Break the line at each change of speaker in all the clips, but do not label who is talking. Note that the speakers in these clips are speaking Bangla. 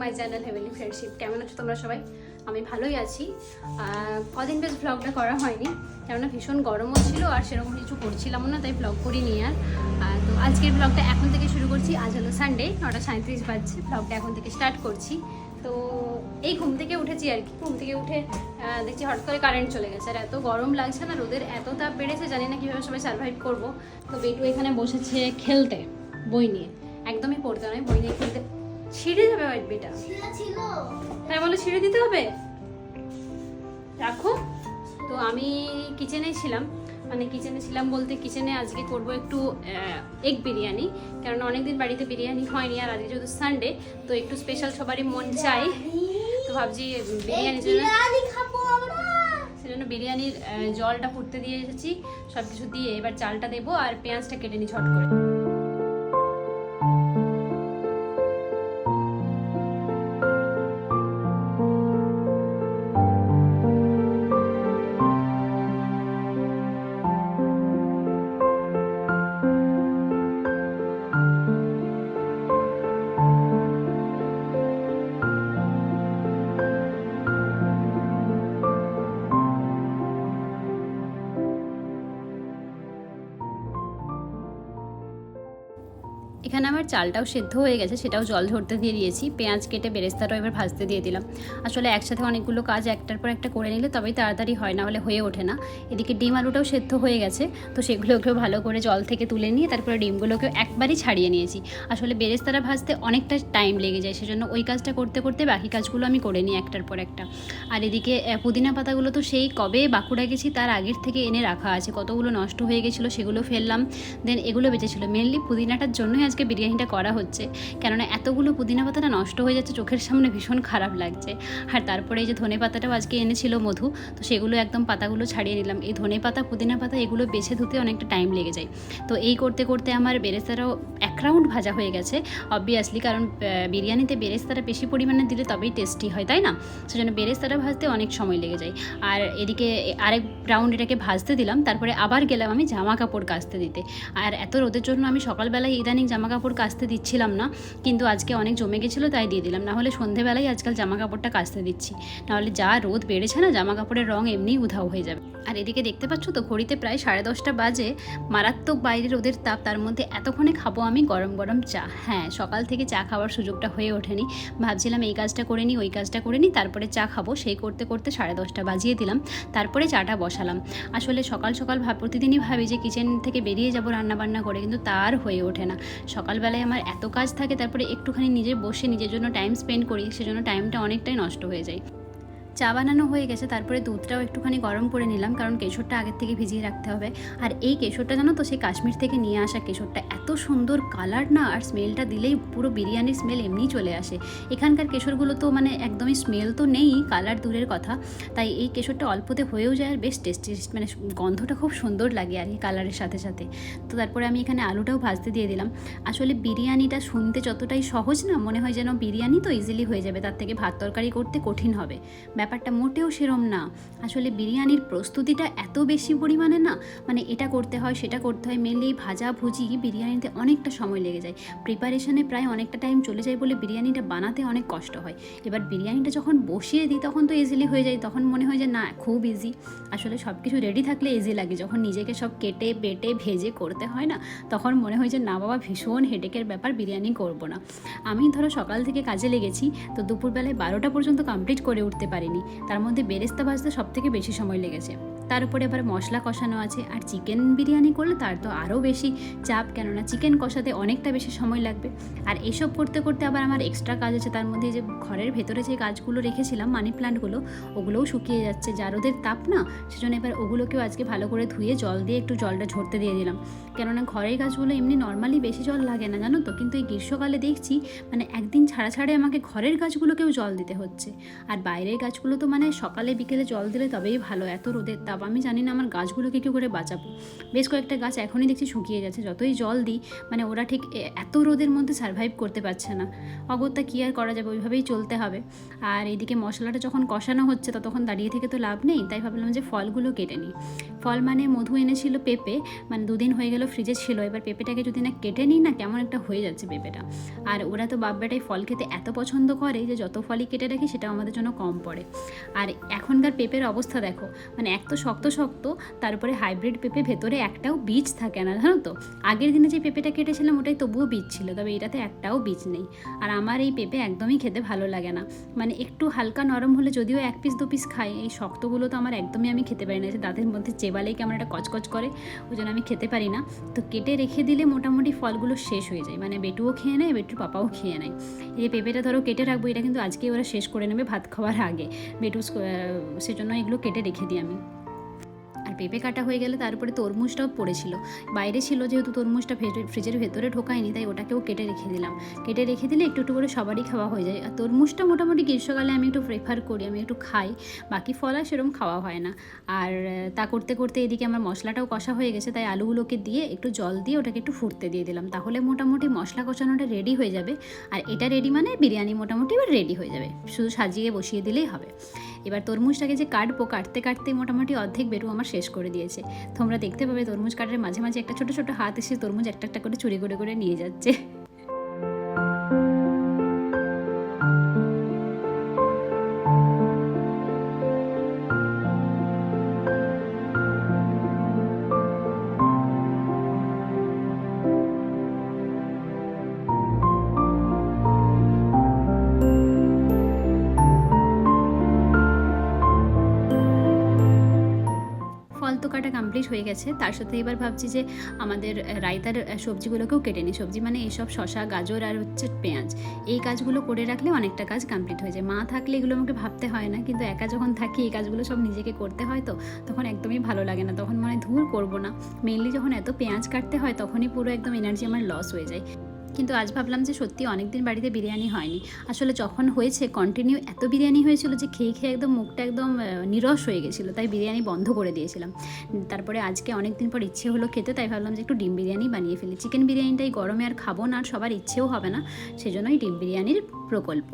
মাই চ্যানেল হেভেলি ফ্রেন্ডশিপ কেমন আছো তোমরা সবাই? আমি ভালোই আছি। কদিন বেশ ব্লগটা করা হয়নি, কেননা ভীষণ গরমও ছিল আর সেরকম কিছু করছিলাম না, তাই ব্লগ করিনি আর। তো আজকের ব্লগটা এখন থেকে শুরু করছি। আজ হলো সানডে নটা সাঁত্রিশ বাজছে। ব্লগটা এখন থেকে স্টার্ট করছি। তো এই ঘুম থেকে উঠেছি আর কি। ঘুম থেকে উঠে দেখছি হঠাৎ করে কারেন্ট চলে গেছে। আর এত গরম লাগছে না, রোদের এত তাপ বেড়েছে, জানি না কীভাবে সবাই সার্ভাইভ করব। তো বেটু এখানে বসেছে খেলতে, বই নিয়ে। একদমই পড়তে নয়, বই নিয়ে খেলতে ছিঁড়ে যাবে হোয়াইট বেটা তাই বলে ছিঁড়ে দিতে হবে? রাখো। তো আমি কিচেনে ছিলাম। মানে কিচেনে ছিলাম বলতে কিচেনে আজকে করব একটু এগ বিরিয়ানি। কারণ অনেকদিন বাড়িতে বিরিয়ানি হয়নি আর আজকে যেহেতু সানডে তো একটু স্পেশাল সবারই মন চাই তো ভাবছি বিরিয়ানির জন্য সেজন্য বিরিয়ানির জলটা ফুটতে দিয়ে এসেছি। সব কিছু দিয়ে এবার চালটা দেবো আর পেঁয়াজটা কেটে নিই ঝট করে। এখানে আমার চালটাও সেদ্ধ হয়ে গেছে, সেটাও জল ঝরতে দিয়ে দিয়েছি। পেঁয়াজ কেটে বেরেস্তাটাও এবার ভাজতে দিয়ে দিলাম। আসলে একসাথে অনেকগুলো কাজ একটার পর একটা করে নিলে তবেই তাড়াতাড়ি হয়, না হলে হয়ে ওঠে না। এদিকে ডিম আলুটাও সেদ্ধ হয়ে গেছে, তো সেগুলোকেও ভালো করে জল থেকে তুলে নিয়ে তারপরে ডিমগুলোকেও একবারই ছাড়িয়ে নিয়েছি। আসলে বেরেস্তারা ভাজতে অনেকটা টাইম লেগে যায়, সেজন্য ওই কাজটা করতে করতে বাকি কাজগুলো আমি করে নিই একটার পর একটা। আর এদিকে পুদিনা পাতাগুলো তো সেই কবে বাঁকুড়া গেছি তার আগের থেকে এনে রাখা আছে। কতগুলো নষ্ট হয়ে গেছিল সেগুলো ফেললাম, দেন এগুলো বেঁচেছিল। মেনলি পুদিনাটার জন্যই আজকে বিরিয়ানিটা করা হচ্ছে। কেননা এতগুলো পুদিনা পাতাটা নষ্ট হয়ে যাচ্ছে, চোখের সামনে ভীষণ খারাপ লাগছে। আর তারপরে এই যে ধনে পাতাটাও আজকে এনেছিল মধু, তো সেগুলো একদম পাতাগুলো ছাড়িয়ে নিলাম। এই ধনে পাতা, পুদিনা পাতা এগুলো বেছে ধুতে অনেকটা টাইম লেগে যায়। তো এই করতে করতে আমার বেরেস্তারাও এক রাউন্ড ভাজা হয়ে গেছে অবভিয়াসলি কারণ বিরিয়ানিতে বেরেস্তারা বেশি পরিমাণে দিলে তবেই টেস্টি হয়, তাই না? সেজন্য বেরেস্তারা ভাজতে অনেক সময় লেগে যায়। আর এদিকে আরেক রাউন্ড এটাকে ভাজতে দিলাম, তারপরে আবার গেলাম আমি জামা কাপড় কাচতে দিতে। আর এত রোদের জন্য আমি সকালবেলায় ইদানিং জামা কাপড় কাচতে দিচ্ছিলাম না, কিন্তু আজকে অনেক জমে গেছিল তাই দিয়ে দিলাম। নাহলে সন্ধেবেলায় আজকাল জামা কাপড়টা কাচতে দিচ্ছি। নাহলে যা রোদ বেড়েছে না জামা কাপড়ের রং এমনিই উধাও হয়ে যাবে। আর এদিকে দেখতে পাচ্ছ তো, ঘড়িতে প্রায় সাড়ে দশটা বাজে। মারাত্মক বাইরে রোদের তাপ, তার মধ্যে এতক্ষণে খাব আমি গরম গরম চা। হ্যাঁ সকাল থেকে চা খাওয়ার সুযোগটা হয়ে ওঠেনি। ভাবছিলাম এই কাজটা করে নিই, ওই কাজটা করে নিই, তারপরে চা খাব। সেই করতে করতে সাড়ে দশটা বাজিয়ে দিলাম। তারপরে চাটা বসালাম। আসলে সকাল সকাল ভাব প্রতিদিনই ভাবি যে কিচেন থেকে বেরিয়ে যাব রান্নাবান্না করে, কিন্তু তার হয়ে ওঠে না। সকালবেলায় আমার এত কাজ থাকে, তারপরে একটুখানি নিজে বসে নিজের জন্য টাইম স্পেন্ড করি, সেজন্য টাইমটা অনেকটাই নষ্ট হয়ে যায়। চা বানানো হয়ে গেছে, তারপরে দুধটাও একটুখানি গরম করে নিলাম, কারণ কেশরটা আগের থেকে ভিজিয়ে রাখতে হবে। আর এই কেশরটা জানো তো, সেই কাশ্মীর থেকে নিয়ে আসা কেশরটা, এত সুন্দর কালার না, আর স্মেলটা দিলেই পুরো বিরিয়ানির স্মেল এমনিই চলে আসে। এখানকার কেশরগুলো তো মানে একদমই স্মেল তো নেই, কালার দূরের কথা, তাই এই কেশরটা অল্পতে হয়েও যায়, আর বেশ টেস্টি মানে গন্ধটা খুব সুন্দর লাগে আর কি কালারের সাথে সাথে। তো তারপরে আমি এখানে আলুটাও ভাজতে দিয়ে দিলাম। আসলে বিরিয়ানিটা শুনতে যতটাই সহজ না, মনে হয় যেন বিরিয়ানি তো ইজিলি হয়ে যাবে, তার থেকে ভাত তরকারি করতে কঠিন হবে। ব্যাপারটা মোটেও সেরম না। আসলে বিরিয়ানির প্রস্তুতিটা এত বেশি পরিমাণে না মানে এটা করতে হয়, সেটা করতে হয় মেনলি ভাজা ভুজি বিরিয়ানিতে অনেকটা সময় লেগে যায়। প্রিপারেশনে প্রায় অনেকটা টাইম চলে যায় বলে বিরিয়ানিটা বানাতে অনেক কষ্ট হয়। এবার বিরিয়ানিটা যখন বসিয়ে দিই, তখন তো ইজিলি হয়ে যায়, তখন মনে হয় যে না, খুব ইজি আসলে সব কিছু রেডি থাকলে ইজি লাগে। যখন নিজেকে সব কেটে, বেটে, ভেজে করতে হয় না, তখন মনে হয় যে না বাবা, ভীষণ হেডেকের ব্যাপার, বিরিয়ানি করব না। আমি ধরো সকাল থেকে কাজে লেগেছি, তো দুপুরবেলায় বারোটা পর্যন্ত কমপ্লিট করে উঠতে পারিনি। তার মধ্যে বেরেস্তা ভাজতে সব থেকে বেশি সময় লেগেছে। তার উপরে আবার মশলা কষানো আছে আর চিকেন বিরিয়ানি করলে তার তো আরও বেশি চাপ, কেননা চিকেন কষাতে অনেকটা বেশি সময় লাগবে। আর এসব করতে করতে আবার আমার এক্সট্রা কাজ আছে, তার মধ্যে যে ঘরের ভেতরে যে গাছগুলো রেখেছিলাম মানি প্লান্টগুলো ওগুলোও শুকিয়ে যাচ্ছে। জারোদের তাপ না, সেজন্য এবার ওগুলোকেও আজকে ভালো করে ধুয়ে জল দিয়ে একটু জলটা ঝরতে দিয়ে দিলাম। কেননা ঘরের গাছগুলো এমনি নর্মালি বেশি জল লাগে না, জানো তো? কিন্তু এই গ্রীষ্মকালে দেখছি মানে একদিন ছাড়া ছাড়ে আমাকে ঘরের গাছগুলোকেও জল দিতে হচ্ছে। আর বাইরের গাছগুলো তো মানে সকালে বিকেলে জল দিলে তবেই ভালো, এত রোদের তাপ। আমি জানি না আমার গাছগুলোকে কী করে বাঁচাবো। বেশ কয়েকটা গাছ এখনই দেখছি শুকিয়ে যাচ্ছে যতই জল দিই মানে ওরা ঠিক এত রোদের মধ্যে সার্ভাইভ করতে পারছে না। অগত্যা কী আর করা যাবে, ওইভাবেই চলতে হবে। আর এদিকে মশলাটা যখন কষানো হচ্ছে, ততক্ষণ দাঁড়িয়ে থেকে তো লাভ নেই, তাই ভাবলাম যে ফলগুলো কেটে নিই। ফল মানে মধু এনেছিল পেঁপে মানে দুদিন হয়ে গেল ফ্রিজে ছিল, এবার পেঁপেটাকে যদি না কেটে নিই না, কেমন একটা হয়ে যাচ্ছে পেঁপেটা। আর ওরা তো বাপ বেটাই ফল খেতে এত পছন্দ করে যে যত ফলই কেটে রাখি সেটা আমাদের জন্য কম পড়ে। আর এখনকার পেঁপের অবস্থা দেখো মানে এক তো শক্ত শক্ত, তারপরে হাইব্রিড পেঁপে ভেতরে একটাও বীজ থাকে না, জানো তো? আগের দিনে যে পেঁপেটা কেটেছিলাম, ওটাই তবুও বীজ ছিল, তবে এটাতে একটাও বীজ নেই। আর আমার এই পেঁপে একদমই খেতে ভালো লাগে না। মানে একটু হালকা নরম হলে যদিও এক পিস দু পিস খাই, এই শক্তগুলো তো আমার একদমই আমি খেতে পারি না যে দাঁতের মধ্যে চেবালেই কেমন একটা কচকচ করে, ওই জন্য আমি খেতে পারি না। তো কেটে রেখে দিলে মোটামুটি ফলগুলো শেষ হয়ে যায় মানে বেটুও খেয়ে নেয়, বেটুর পাপাও খেয়ে নেয়। এই পেঁপেটা ধরো কেটে রাখব, এটা কিন্তু আজকেই ওরা শেষ করে নেবে ভাত খাওয়ার আগে। আহ, সেজন্য এগুলো কেটে রেখে দিই আমি। পেঁপে কাটা হয়ে গেলে তারপরে তরমুজটাও পড়েছিল। বাইরে ছিল যেহেতু তরমুজটা ফ্রিজের ভেতরে ঢোকায়নি, তাই ওটাকেও কেটে রেখে দিলাম। কেটে রেখে দিলে একটু একটু করে সবারই খাওয়া হয়ে যায়। আর তরমুজটা মোটামুটি গ্রীষ্মকালে আমি একটু প্রেফার করি, আমি একটু খাই। বাকি ফল আর সেরকম খাওয়া হয় না। আর তা করতে করতে এদিকে আমার মশলাটাও কষা হয়ে গেছে, তাই আলুগুলোকে দিয়ে একটু জল দিয়ে ওটাকে একটু ফুটতে দিয়ে দিলাম। তাহলে মোটামুটি মশলা কষানোটা রেডি হয়ে যাবে। আর এটা রেডি মানে বিরিয়ানি মোটামুটি এবার রেডি হয়ে যাবে। শুধু সাজিয়ে বসিয়ে দিলেই হবে। এবার তরমুজটাকে যে কাটবো, কাটতে কাটতে মোটামুটি অর্ধেক বেরু আমার শেষ করে দিয়েছে। তোমরা দেখতে পাবে তরমুজ কাটার মাঝে মাঝে একটা ছোটো ছোটো হাত এসে তরমুজ একটা একটা করে চুরি, করে করে নিয়ে যাচ্ছে। কমপ্লিট হয়ে গেছে। তার সাথে এবার ভাবছি যে আমাদের রায়তার সবজিগুলোকেও কেটে নিই। সবজি মানে এইসব শশা গাজর আর হচ্ছে পেঁয়াজ। এই কাজগুলো করে রাখলে অনেকটা কাজ কমপ্লিট হয়ে যায়। মা থাকলে এগুলো আমাকে ভাবতে হয় না, কিন্তু একা যখন থাকি, এই কাজগুলো সব নিজেকে করতে হয় তো, তখন একদমই ভালো লাগে না। তখন মনে ধুর করব না। মেনলি যখন এত পেঁয়াজ কাটতে হয়, তখনই পুরো একদম এনার্জি আমার লস হয়ে যায়। কিন্তু আজ ভাবলাম যে সত্যি অনেকদিন বাড়িতে বিরিয়ানি হয়নি। আসলে যখন হয়েছে কন্টিনিউ এত বিরিয়ানি হয়েছিল যে খেয়ে খেয়ে একদম মুখটা একদম নিরস হয়ে গেছিল। তাই বিরিয়ানি বন্ধ করে দিয়েছিলাম। তারপরে আজকে অনেক দিন পর ইচ্ছে হলো খেতে, তাই ভাবলাম যে একটু ডিম বিরিয়ানি বানিয়ে ফেলি। চিকেন বিরিয়ানিটাই গরমে আর খাব না, আর সবার ইচ্ছেও হবে না। সেজন্যই ডিম বিরিয়ানির প্রকল্প।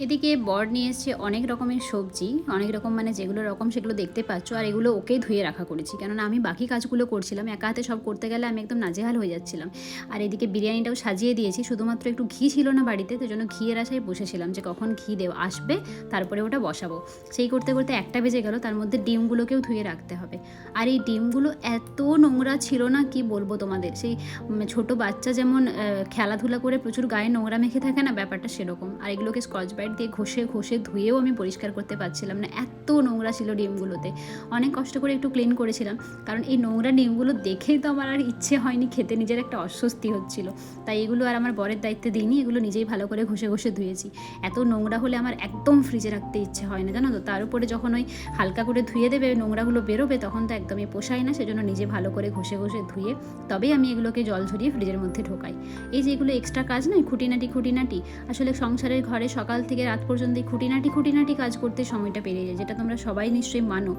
এদিকে বর নিয়ে এসছে অনেক রকমের সবজি, অনেক রকম মানে যেগুলো রকম সেগুলো দেখতে পাচ্ছ, আর এগুলো ওকেই ধুয়ে রাখা করেছি। কেননা আমি বাকি কাজগুলো করছিলাম, একা হাতে সব করতে গেলে আমি একদম নাজেহাল হয়ে যাচ্ছিলাম। আর এদিকে বিরিয়ানিটাও সাজিয়ে দিয়েছি, শুধুমাত্র একটু ঘি ছিল না বাড়িতে, তো জন্য ঘিয়ের আশায় বসেছিলাম যে কখন ঘি দেও আসবে, তারপরে ওটা বসাবো। সেই করতে করতে একটা বেজে গেল, তার মধ্যে ডিমগুলোকেও ধুয়ে রাখতে হবে। আর এই ডিমগুলো এত নোংরা ছিল না, কি বলব তোমাদের? সেই ছোট বাচ্চা যেমন খেলাধুলা করে প্রচুর গায়ে নোংরা মেখে থাকে না, ব্যাপারটা সেরকম। আর এগুলোকে স্কচ ব্রাইট দিয়ে ঘষে ঘষে ধুয়েও আমি পরিষ্কার করতে পারছিলাম না। এত নোংরা ছিল ডিমগুলোতে। অনেক কষ্ট করে একটু ক্লিন করেছিলাম। কারণ এই নোংরা ডিমগুলো দেখেই তো আমার আর ইচ্ছে হয়নি খেতে, নিজের একটা অস্বস্তি হচ্ছিল। তাই এগুলো আর আমার বরের দায়িত্বে দিইনি, এগুলো নিজেই ভালো করে ঘষে ঘষে ধুয়েছি। এত নোংরা হলে আমার একদম ফ্রিজে রাখতে ইচ্ছে হয় না, জানো তো? তার উপরে যখন ওই হালকা করে ধুয়ে দেবে নোংরাগুলো বেরোবে, তখন তো একদমই পোষায় না, সেজন্য নিজে ভালো করে ঘষে ঘষে ধুয়ে তবেই আমি এগুলোকে জল ঝরিয়ে ফ্রিজের মধ্যে ঢোকাই। এই যে এগুলো এক্সট্রা কাজ নয়, খুঁটিনাটি খুঁটিনাটি? আসলে সংসারের ঘরে সকাল রাত পর্যন্ত এই খুঁটিনাটি খুঁটিনাটি কাজ করতে সময়টা পেরিয়ে যায়, যেটা তোমরা সবাই নিশ্চয়ই মানো।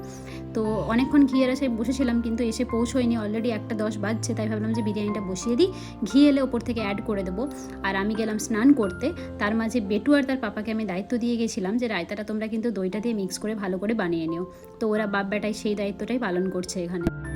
তো অনেকক্ষণ ঘিয়ের আশায় বসেছিলাম, কিন্তু এসে পৌঁছয়নি অলরেডি একটা দশ বাজছে, তাই ভাবলাম যে বিরিয়ানিটা বসিয়ে দিই, ঘি এলে ওপর থেকে অ্যাড করে দেবো। আর আমি গেলাম স্নান করতে, তার মাঝে বেটু আর তার পাপাকে আমি দায়িত্ব দিয়ে গেছিলাম যে, রায়তাটা তোমরা কিন্তু দইটা দিয়ে মিক্স করে ভালো করে বানিয়ে নিও। তো ওরা বাপ সেই দায়িত্বটাই পালন করছে এখানে।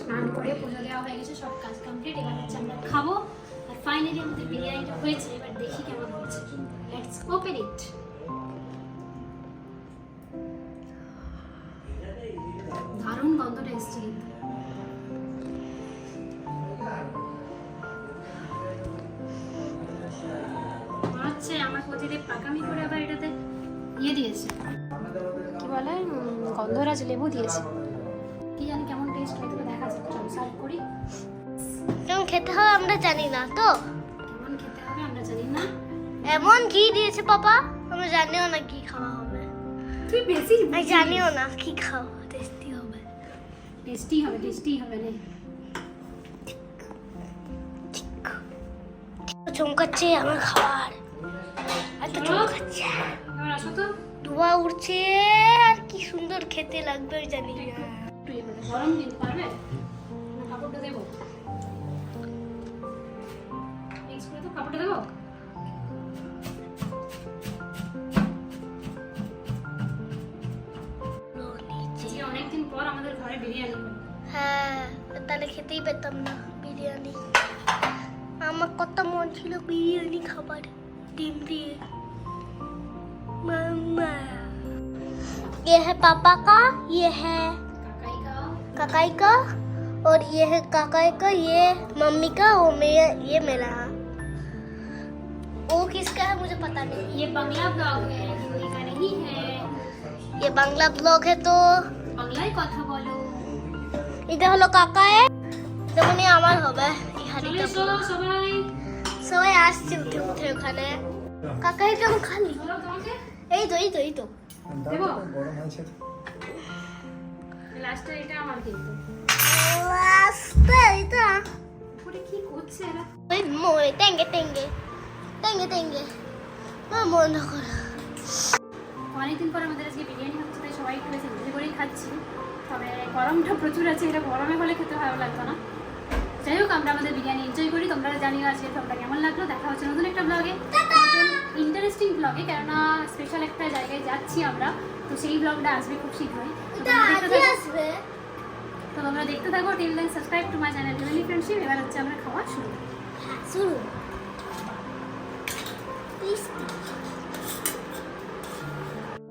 স্নান করে পুজো দেওয়া হয়ে গেছে, সব কাজ কমপ্লিট এবার হচ্ছে আমরা খাব। আর ফাইনালি আমাদের বিরিয়ানিটা হয়েছে, এবার দেখি কেমন হচ্ছে লেটস ওপেন ইট দারুণ গন্ধটা এসছে কিন্তু। হচ্ছে আমার প্রতিদিন পাকামি করে আবার এটাতে ইয়ে দিয়েছে। কি বলে? গন্ধরাজ লেবু দিয়েছে। জানি কেমন টেস্ট হয় তোকে দেখা যাচ্ছে চল সার্ভ করি।
কেমন খেতে হবে আমরা জানি না তো?
কেমন খেতে হবে আমরা জানি না।
এমন কি দিয়েছে পাপা আমরা জানিও না কি খাওয়া হবে।
তুই বেশি
আমি জানিও না কি খাওয়া টেস্টি হবে।
টেস্টি হবে টেস্টি হবে রে।
চমকাচ্ছে আমার খাবার। এত চমকাচ্ছে।
এবার আসো তো।
ধোয়া উঠছে আর কি সুন্দর খেতে লাগবে জানি না।
গরম কিন্তু পারবে না কাপড়টা দেবো মিক্স করে তো কাপড়টা দেবো আজকে অনেকদিন পর আমাদের ঘরে বিরিয়ানি হলো।
হ্যাঁ তাহলে খেতেই পেতাম না বিরিয়ানি আমার কত মন ছিল বিরিয়ানি খাবার ডিম দিয়ে মাম্মা ये है पापा का ये है
কাকাই খাও
काकाई का और ये है काकाई का ये मम्मी का वो मेरा ये मेरा है वो किसका है मुझे पता नहीं
ये बंगला ब्लॉग है हिंदी का नहीं है
ये बांग्ला ब्लॉग है तो
বাংলায় কথা বলো
এটা হলো কাকায় যেমনই আমার হবে এই
চলে
হাড়িটা
এসো সবাই
সবাই আসছে উঠে উঠে ওখানে কাকাই কেমন খালি
চলো তোমাকে
এই তো এই তো এই তো
লাস্টে এটা আমার কিন্তু।
আস্তে এটা?
উপরে কি করছে এরা?
ওই মোড়ে টেঙ্গে টেঙ্গে টেঙ্গে টেঙ্গে। মা বন্ধ করো।
অনেকদিন পর আমাদের আজকে বিরিয়ানি হচ্ছে তাই সবাই একটু বেশি করেই খাচ্ছি। তবে গরমটা প্রচুর আছে এটা গরমে হলে খেতে ভালো লাগতো না। যাই হোক আমরা আমাদের বিরিয়ানি এনজয় করি। তোমরা জানিও আজকে ব্লগটা কেমন লাগল। দেখা হচ্ছে নতুন একটা ব্লগে ইন্টারেস্টিং ব্লগে কেননা স্পেশাল একটা জায়গায় যাচ্ছি আমরা। তো সেই ব্লগটা আসবে খুব শীঘ্রই। তো তোমরা দেখতে থাকো। Till then subscribe to my channel really friendship এবার হচ্ছে আমরা খাওয়া শুরু
শুরু।